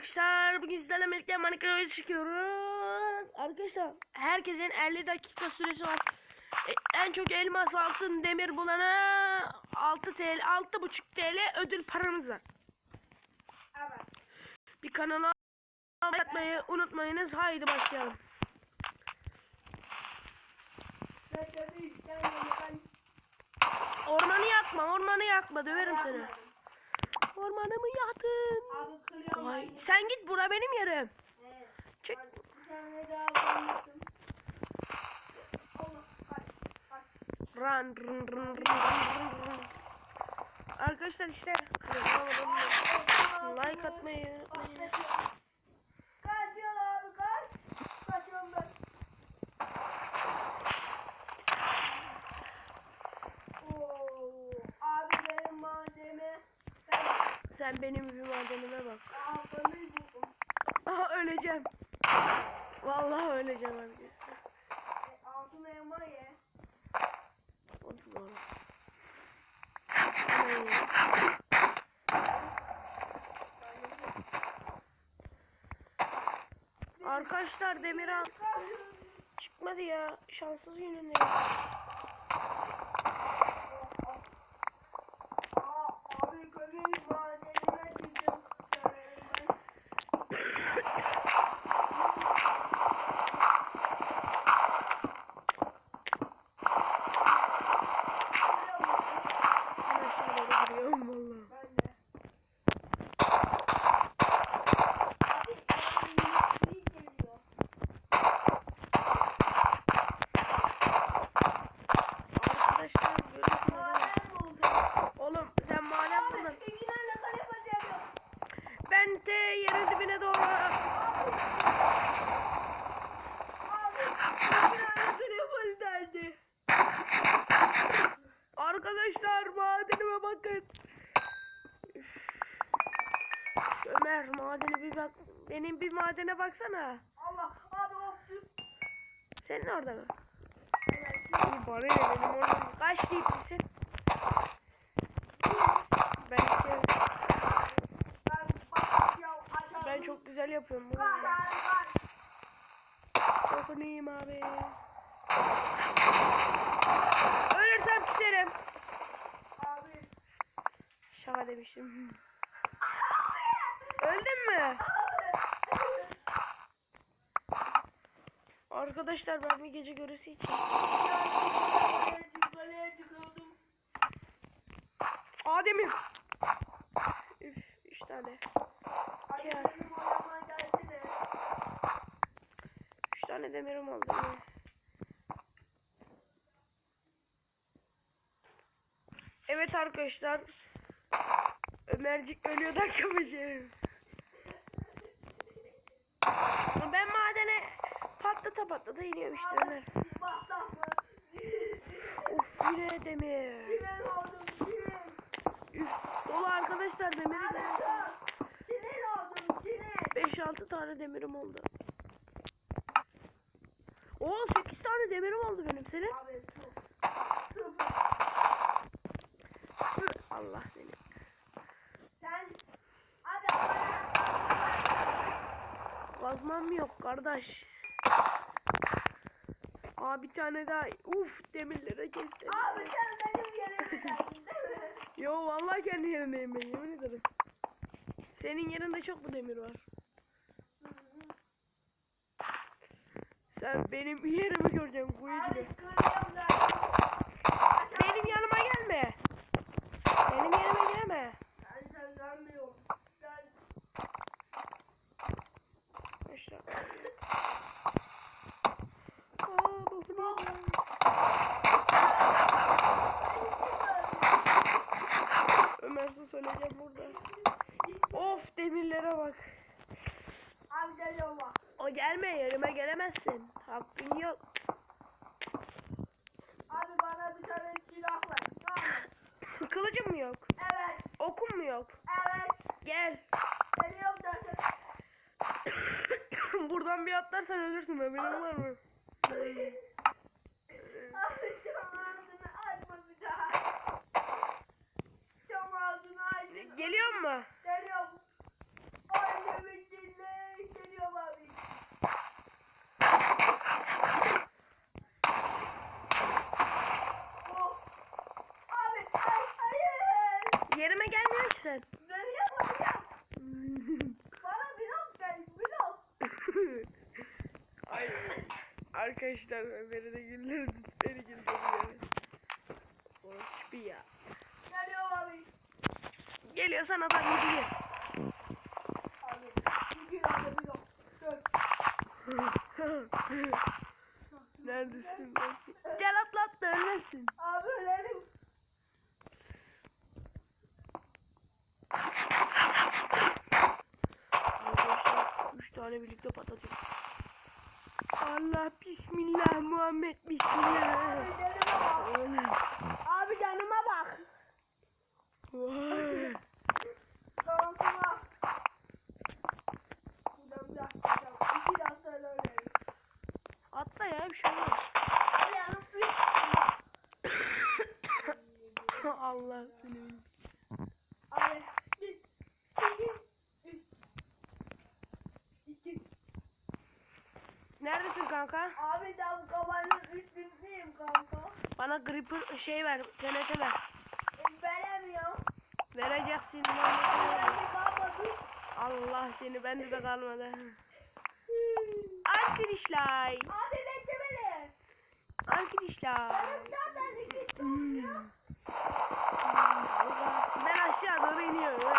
arkadaşlar. Bugün sizlerle birlikte Minecraft'a çıkıyoruz. Arkadaşlar herkesin 50 dakika süresi var. E, en çok elmas altın demir bulana 6 TL 6,5 TL ödül paramız var. Evet. Bir kanala abone atmayı unutmayınız. Haydi başlayalım. Ormanı yakma, ormanı yakma. Döverim seni. Ormanımı yaktın. Ben. sen git bura benim yerim. Evet. Çek. Run, run, run, run, run, run. Arkadaşlar işte like atmayı unutmayın. Kaçıyor abi kaç. Kaçıyorum ben. Oo, abi benim malzeme. Ben Sen benim bir madenime bak. altını buldum. Aha öleceğim. Vallahi öleceğim abi. E, altın elma ye. Of doğru. Aman ya. Al. Çıkmadı ya. Şanssız gününde. Aa, abi köpeğin madenine çıktım. Ben aşağılara giriyorum vallahi. Ben de. Abi, abi, iyi geliyor. Arkadaşlar görüyorsunuz. Maden buldum. Oğlum sen maden Abi, buldun. iki tane kale basıyorum. Ben de yerin dibine doğru. Abi, iki tane telefon geldi. Arkadaşlar madenime bakın. Üf. Ömer madene bir bak. Benim bir madene baksana. Allah, abi of. Senin orada mı? İyi ne benim orada. Kaç litrisin? Ben Ben açalım. ben çok güzel yapıyorum bunu. İyiyim abi. Ölürsem küserim. Abi. Şaka demiştim. Öldün mü? Arkadaşlar ben bir gece görüsü için. Adem'im. Üf, üç tane. Ya. gelsene. Üç tane demirim oldu. yine. Evet arkadaşlar. Ömercik ölüyor da kapışırım. Ben madene patlata patlata iniyorum işte Ömer. Of yine demir. Üf, dolu arkadaşlar demiri tren. 5-6 tane demirim oldu. Oo 8 tane demirim oldu benim senin. Abi Allah seni. Sen. Yok kardeş. Aa bir tane daha. Uf demirlere kestim. Abi sen benim yerime geldin değil mi? Yo vallahi kendi yerindeyim ben yemin ederim. Senin yerinde çok mu demir var? Sen benim yerimi göreceksin kuyu gibi. Benim yanıma gelme. Benim yerime gelme. Ben sen görmüyorum. Ben. Aşağı. Aa bu ne? Ömer sus öleceğim burada. Of demirlere bak. Abi geliyorum bak. O gelme yerime gelemezsin. Hakkın yok. Abi bana bir tane silah ver. Tamam? Kılıcım mı yok? Evet. Okum mu yok? Evet. Gel. Geliyorum zaten. Buradan bir atlarsan ölürsün haberin var mı? Geliyor mu? Geliyorum. Annemin içinde geliyorum abi. Oh. Abi hayır. Yerime gelmiyor ki sen. Böyle yapacağım. Bana blok ver blok. ay. Arkadaşlar Ömer'e de güldürdü. Seni güldürdü. Orası bir ya. Geliyorum abi. Geliyor sana da gidiyor. Abi. Abi. Neredesin? Gel atla atla ölmezsin. Abi ölelim. 3 tane birlikte patlatıyor. Allah bismillah Muhammed bismillah. Canıma bak. Abi canıma bak. Vay. Karantıma. Buradan bir dakika. İki dakika ölelim. Atla ya bir şey olmaz. Ayağım üç. Allah seni. İki. Neredesin kanka? Abi tam kafanın üstündeyim kanka. Bana gripper şey ver, TNT ver. E, Veremiyorum. Vereceksin. Allah seni bende de kalmadı. Arkadaşlar. Arkadaşlar. Hmm. Ben aşağı doğru iniyorum.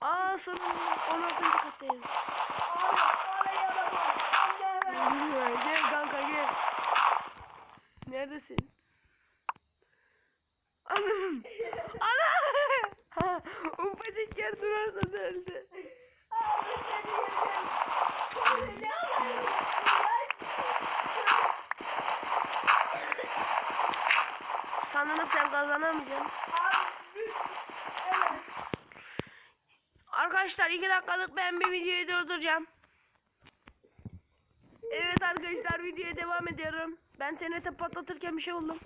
Aa sonunda 16. kattayım. Abi oraya da bak. Anne ver. gel kanka gel. Neredesin? Anam. Anam. Ha, Ufacık yer durarsa da öldü. Abi seni yedim. Abi ne yapıyorsun? Bir- evet. Arkadaşlar 2 dakikalık ben bir videoyu durduracağım. Evet arkadaşlar videoya devam ediyorum. Ben TNT patlatırken bir şey buldum.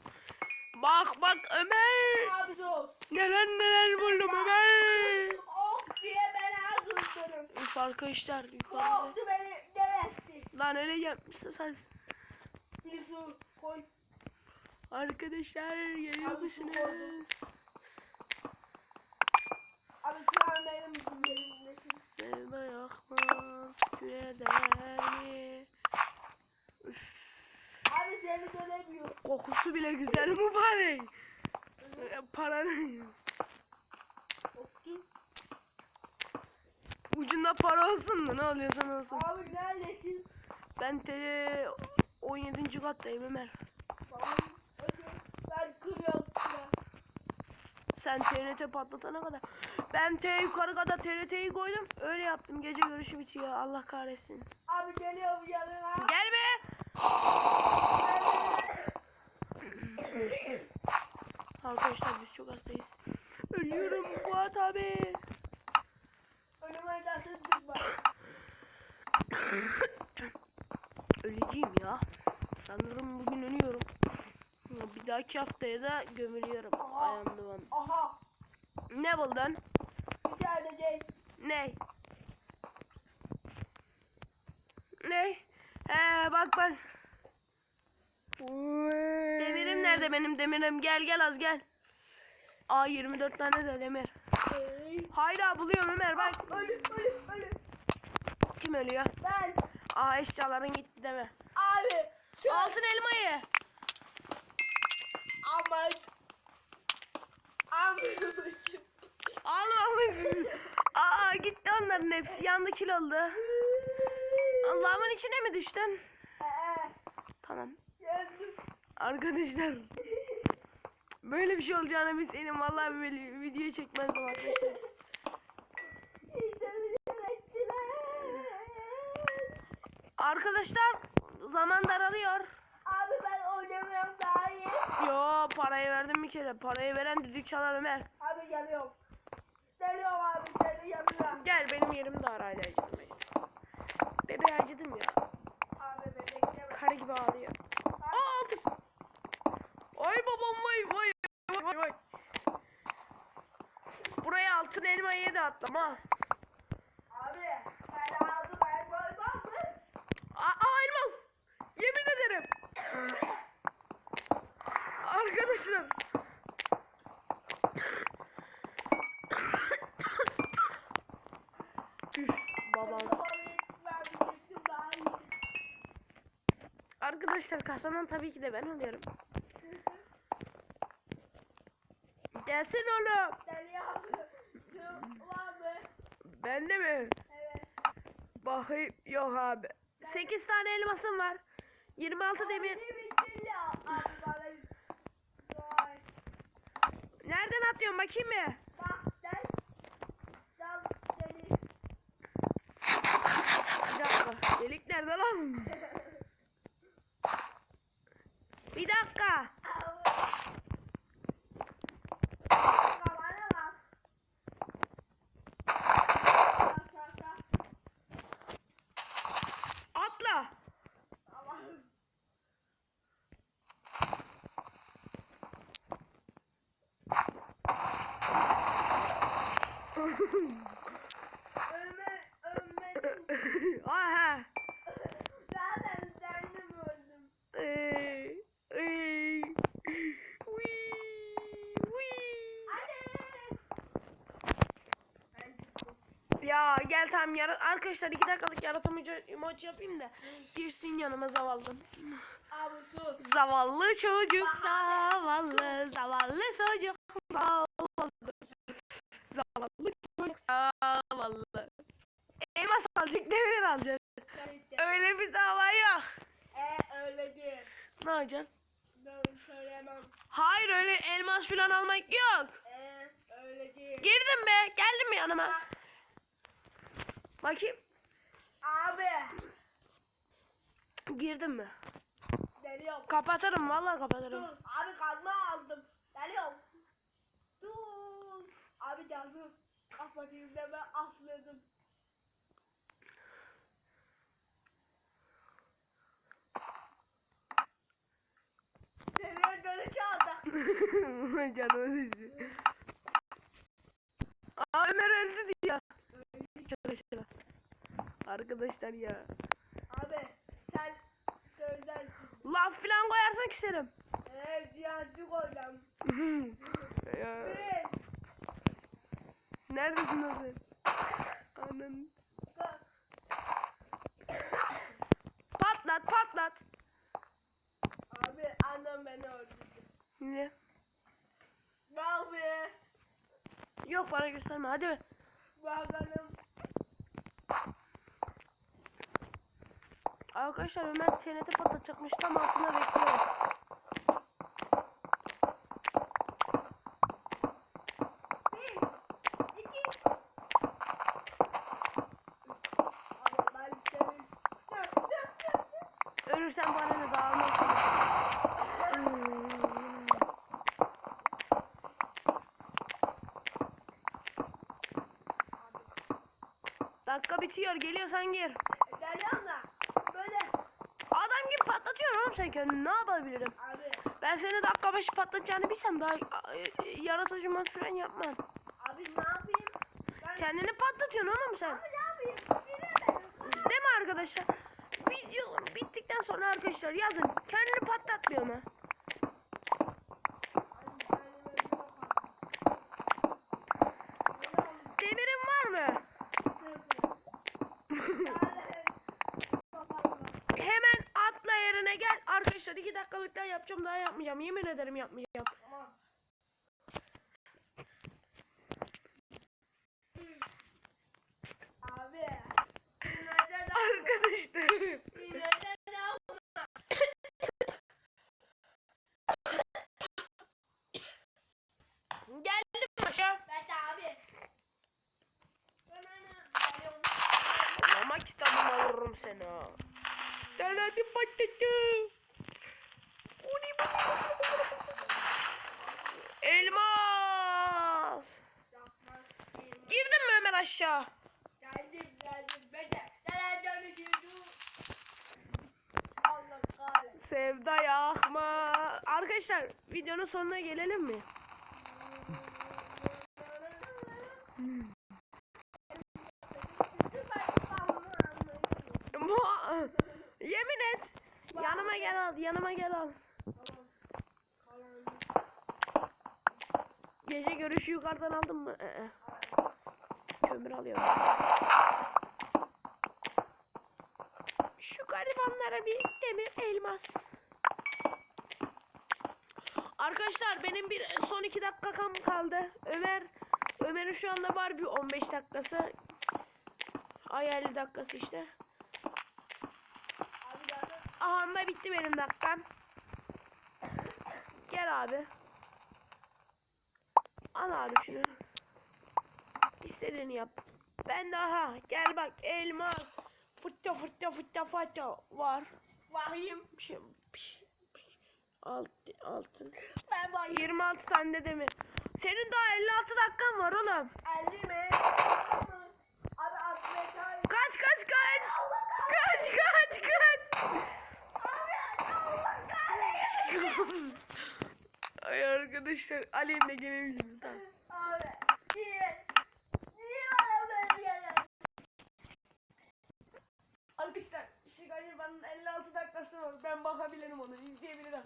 Bak bak Ömer. Abi sus. Neler neler buldum Ömer. Of diye beni öldürdün. Üf arkadaşlar yukarıda. Beni demesin. Lan öyle yapmışsın sen. Bir su koy. Arkadaşlar geliyor musunuz? Abi an benim yerimdesin. Sevda yakmaz güne değer mi? Üf, Abi seni göremiyor. kokusu bile güzel mübarek. Paranın ucunda para olsun da ne oluyorsa olsun. Abi neredesin? Ben te 17. kattayım Ömer. Tamam. Sen TNT patlatana kadar. Ben T yukarı kadar TNT'yi koydum. Öyle yaptım. Gece görüşü bitiyor. Allah kahretsin. Abi geliyorum yanına. Gel be. Arkadaşlar biz çok hastayız. Ölüyorum Fuat abi. Önüme gelsin tutma. Öleceğim ya. Sanırım bugün ölüyorum. Bir dahaki haftaya da gömülüyorum. Duvan. Aha. Ne buldun? İçeride değil. Ne? Ne? He bak bak. Demirim nerede benim demirim? Gel gel az gel. Aa 24 tane de demir. Hayda buluyorum Ömer bak. Ölüm ölüm ölüm. Kim ölüyor? Ben. Aa eşyaların gitti deme. Abi. Altın elmayı. Ama. Ama. Almamışsın. Aa gitti onların hepsi yandı kil oldu. Allah'ımın içine mi düştün? Tamam. Arkadaşlar böyle bir şey olacağını bilseydim vallahi böyle video çekmezdim arkadaşlar. Arkadaşlar zaman daralıyor. Abi ben oynamıyorum daha iyi. Yo parayı verdim bir kere. Parayı veren düdük çalar Ömer. Abi geliyorum. Geliyorum abi seni yanına. Gel benim yerim de arayla benim. Bebeği acıdım ya. Abi bebekleme. Karı gibi ağlıyor. Aa aldık. Ay babam vay vay vay vay. Buraya altın elmayı da attım ha. şuradan. Babam. Arkadaşlar kasanan tabii ki de ben alıyorum. Gelsin oğlum. Ben de mi? Evet. Bakayım yok abi. 8 tane elmasım var. 26 demir. Atıyorsun bakayım mı? Bak sen. Sen deli. Bir dakika. Delik nerede lan? Bir dakika. Kafana bak. Bak, bak, bak. Atla. Allah'ım. Ölme, ölmedim. Aha. Zaten kendim öldüm. Ey, ey. Uy, uy. Anne. Ya gel tamam yara arkadaşlar iki dakikalık yaratımcı maç yapayım da girsin yanıma zavallı. Abi sus. Zavallı çocuk zavallı zavallı çocuk zavallı zavallı çocuk zavallı. Elmas alacak demir alacak. Öyle bir dava yok. E öyle değil. Ne yapacaksın? Ben söyleyemem. Hayır öyle elmas falan almak yok. E öyle değil. Girdim be geldin mi yanıma? Bak, Bakayım. Abi. Girdim mi? Geliyorum. Kapatırım vallahi Dur. kapatırım. Abi kazma aldım. Geliyorum. Dur. Abi canım. Kapatayım deme atladım. Demir dönü çaldı. Canım. Aa Ömer öldü diyor. Arkadaşlar. Arkadaşlar ya. Abi sen söylersin. Laf falan koyarsan küserim. Eee diyancı koydum. ya. Bir. Neredesin lan sen? Anan. Patlat patlat. Abi annem beni öldürdü. Ne? Bak be. Yok bana gösterme hadi be. Bakalım. Arkadaşlar Ömer TNT patlatacakmış tam altına bekliyorum. Ölürsen bana ne dağılmaz. Dakika bitiyor. Geliyorsan gir. Geliyorum da. Böyle. Adam gibi kendini. Ne yapabilirim? Abi. Ben seni dakika başı patlatacağını bilsem daha e, yaratıcı mod falan yapmam. Abi ne yapayım? Ben... Kendini patlatıyorsun oğlum sen. Abi ne yapayım? Değil mi arkadaşlar? Video bittikten sonra arkadaşlar yazın. Kendini patlatmıyor mu? Demirin var mı? Hemen atla yerine gel. Arkadaşlar iki dakikalık daha yapacağım daha yapmayacağım. Yemin ederim yapmayacağım. Abi. Neden Arkadaşlar. Neden Geldim. Ben de abi. Ama kitabımı alırım seni ha. Sen hadi patlatı. Elmas. Yapmaz. Girdin mi Ömer aşağı? Geldim geldim. Ben de. Neler dönüşürdü. Allah kahretsin. Sevda yakma. Arkadaşlar videonun sonuna gelelim mi? Yemin et. Yanıma gel al. Yanıma gel al. Gece görüşü yukarıdan aldın mı? Ee. Kömür alıyorum. Şu garibanlara bir demir elmas. Benim bir son iki dakikam kaldı. Ömer Ömer'in şu anda var bir 15 dakikası. Ay 50 dakikası işte. Aha da bitti benim dakikam. Gel abi. Al abi şunu. İstediğini yap. Ben daha gel bak elmas. Fıtta fıtta fıtta fıtta var. vahim. Şey, bir şey, bir şey. Alt, altın. Ben vahim. 26 tane demir. Senin daha 56 dakikan var oğlum. 50 mi? Abi 60 hayır. Kaç kaç kaç. Kaç kaç kaç. Abi Allah kahretsin. Ay arkadaşlar Alev'le gelebiliriz. Tamam. Abi niye? Niye bana böyle yerler? Arkadaşlar işte garibanın 56 dakikası var. Ben bakabilirim onu izleyebilirim.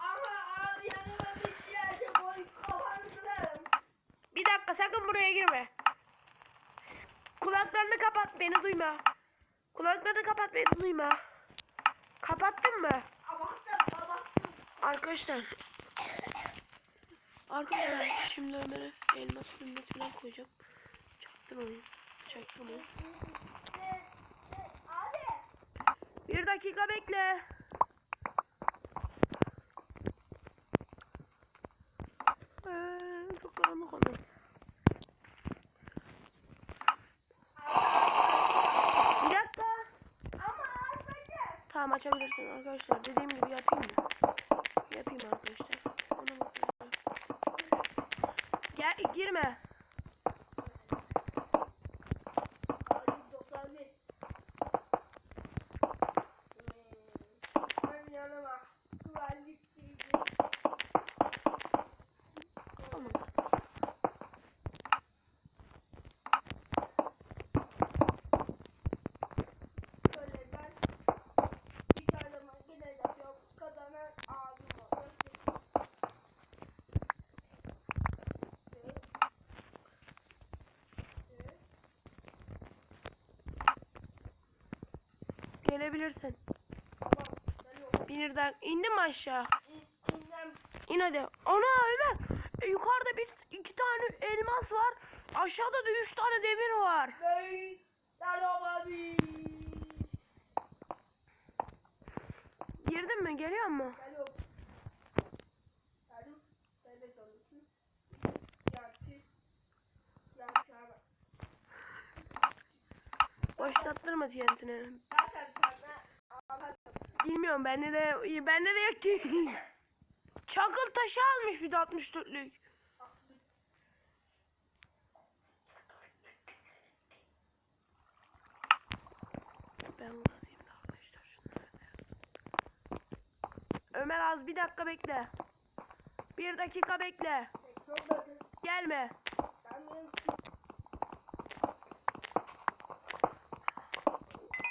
Ama abi yanıma bir yerde boy kırarım. Bir dakika sakın buraya girme. Kulaklarını kapat beni duyma. Kulaklarını kapat beni duyma. Kapattın mı? Abattım abattım. Arkadaşlar. Arkadaşlar şimdi Ömer'e elmas sünnet falan koyacağım. Çaktırmayın. Çaktırmayın. Abi. Bir dakika bekle. Ee, çok karanlık oldu. Bir dakika. Ama arkadaşlar. Tamam açabilirsin arkadaşlar. Dediğim gibi yapayım mı? Yapayım arkadaşlar. Ona bakıyorum. Gel girme. Abi 91. Ben yanıma güvenlik diyeceğim. Tamam. Şöyle ben bir tane makine yapıyorum. Kazanan abim olur. Tamam. Dakika. İndin mi aşağı? İndim. İn hadi. Ana Ömer. E, yukarıda bir iki tane elmas var. Aşağıda da üç tane demir var. Abi. Girdin mi? Geliyor mu? Alo. Alo. Sen de tanıyorsun. Gerçi. Gerçi abi. Başlattırma TNT'ni. Bilmiyorum bende de bende de yok ki. Çakıl taşı almış bir de 64'lük. Ben arkadaşlar şunları da yaz. Ömer az bir dakika bekle. Bir dakika bekle. Gelme.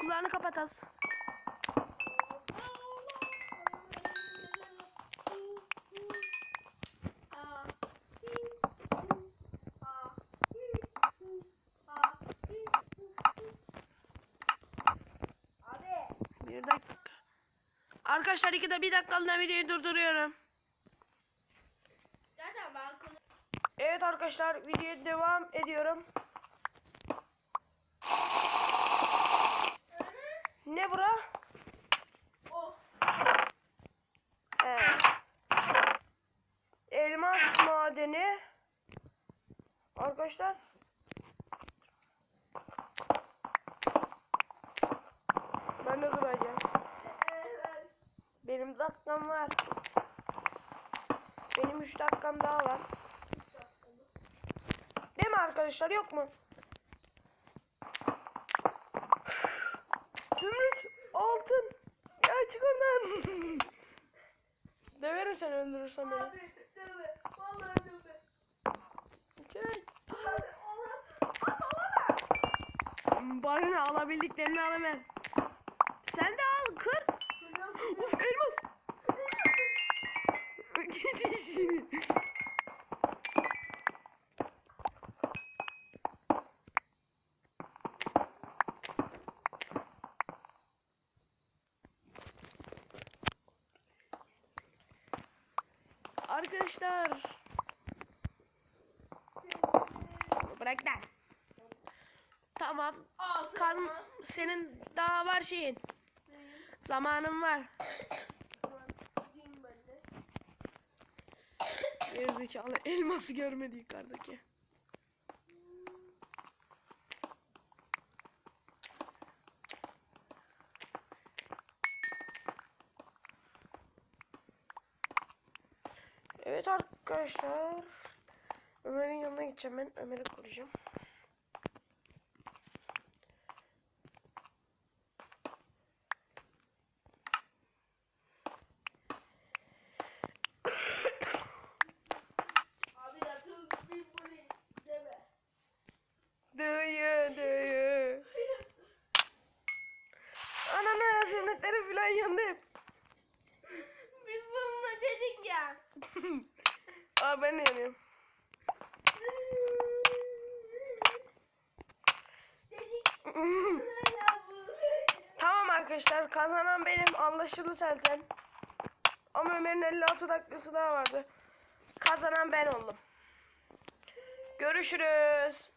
Kulağını kapat az. Abi, Bir dakika. Arkadaşlar iki de bir dakikalığına videoyu durduruyorum. Evet arkadaşlar videoya devam ediyorum. Ne bura? o Evet. Elmas madeni. Arkadaşlar. Ben de duracağım. evet. Benim dakikam var. Benim 3 dakikam daha var. Değil mi arkadaşlar yok mu? Zümrüt altın. Ya çık oradan. Döverim seni öldürürsen beni. Abi, dövbe. Vallahi dövbe. Çek. Ne alabildiklerini al hemen. Sen de al kır. Uf elmas. Arkadaşlar. Bırak lan. Tamam. Kan senin daha var şeyin. Zamanın var. Tamam, gideyim ben de. Gerizekalı elması görmedi yukarıdaki. Evet arkadaşlar. Ömer'in yanına gideceğim ben. Ömer'i koruyacağım. Abi yatıl bir bully deme. Dayı dayı. Ananı sünnetlere falan yandı hep. Biz bununla dedik ya. Aa ben de yanıyorum. dedik ya bu. Tamam arkadaşlar kazanan benim anlaşıldı zaten. Ama Ömer'in 56 dakikası daha vardı. Kazanan ben oldum. Görüşürüz.